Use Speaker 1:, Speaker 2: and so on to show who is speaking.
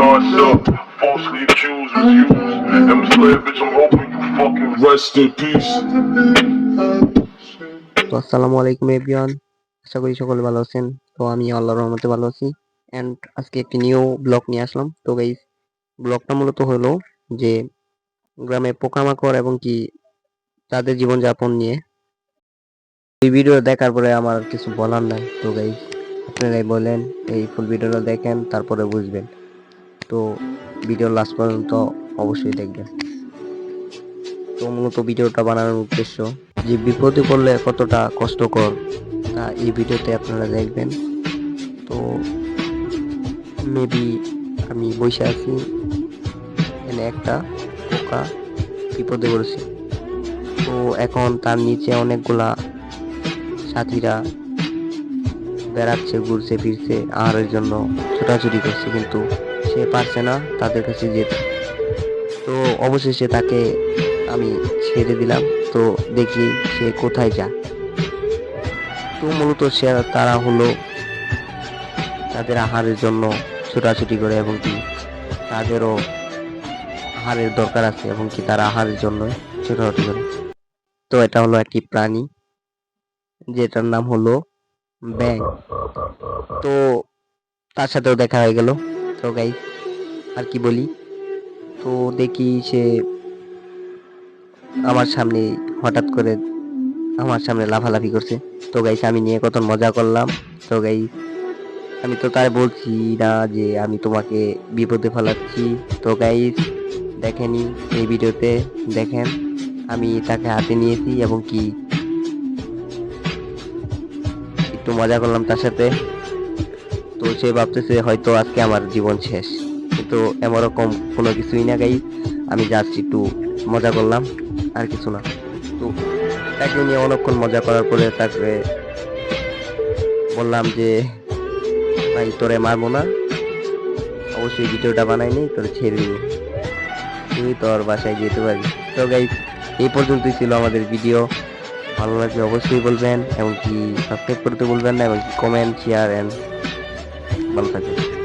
Speaker 1: up, falsely accused, was used. And slave bitch, I'm hoping you fucking rest in peace.
Speaker 2: তো আসসালামু আলাইকুম everyone আশা করি সকলে ভালো আছেন। তো আমি আল্লাহর রহমতে ভালো আছি। অ্যান্ড আজকে একটি নিউ ব্লগ নিয়ে আসলাম। তো গাইস ব্লগটা মূলত হলো যে গ্রামে পোকামাকড় এবং কি তাদের জীবনযাপন নিয়ে। এই ভিডিও দেখার পরে আমার কিছু বলার নাই। তো গাইস আপনারাই বলেন এই ফুল ভিডিওটা দেখেন তারপরে বুঝবেন। তো ভিডিও লাস্ট পর্যন্ত অবশ্যই দেখবেন। তো মূলত ভিডিওটা বানানোর উদ্দেশ্য, যে বিপদে পড়লে কতটা কষ্টকর তা এই ভিডিওতে আপনারা দেখবেন। তো মেবি আমি বসে আছি, এখানে একটা পোকা বিপদে পড়েছে। তো এখন তার নিচে অনেকগুলা সাথীরা বেড়াচ্ছে, ঘুরছে, ফিরছে, আহারের জন্য ছোটাছুটি করছে, কিন্তু সে পারছে না তাদের কাছে যেতে। তো অবশেষে তাকে আমি ছেড়ে দিলাম। তো দেখি সে কোথায় যায়। তো মূলত সে তারা হলো তাদের আহারের জন্য ছোটাছুটি করে এবং কি তাদেরও আহারের দরকার আছে এবং কি তারা আহারের জন্য ছোটাছুটি করে। তো এটা হলো একটি প্রাণী, যেটার নাম হলো ব্যাং তো তার সাথেও দেখা হয়ে গেল। তো গাই আর কি বলি? তো দেখি সে আমার সামনে হঠাৎ করে আমার সামনে লাফালাফি করছে। তো গাইস আমি নিয়ে কত মজা করলাম। তো গাইস আমি তো তাই বলছি না যে আমি তোমাকে বিপদে ফেলাচ্ছি। তো গাইস দেখেনি এই ভিডিওতে, দেখেন, আমি তাকে হাতে নিয়েছি এবং কি, একটু মজা করলাম তার সাথে। তো সে ভাবতেছে হয়তো আজকে আমার জীবন শেষ। কিন্তু এমরকম কোনো কিছুই না গাই, আমি জাস্ট একটু মজা করলাম, আর কিছু না। তো তাকে নিয়ে অনেকক্ষণ মজা করার পরে তাকে বললাম যে, ভাই, তোরে মারবো না। অবশ্যই ভিডিওটা বানাইনি তোর ছেড়ে দিব। তুই তোর বাসায় যেতে পারবি। তো গাই, এই পর্যন্তই ছিল আমাদের ভিডিও। ভালো লাগলে অবশ্যই বলবেন, এমনকি সাবস্ক্রাইব করতে বলবেন না এবং কি কমেন্ট শেয়ার অ্যান্ড బల్క్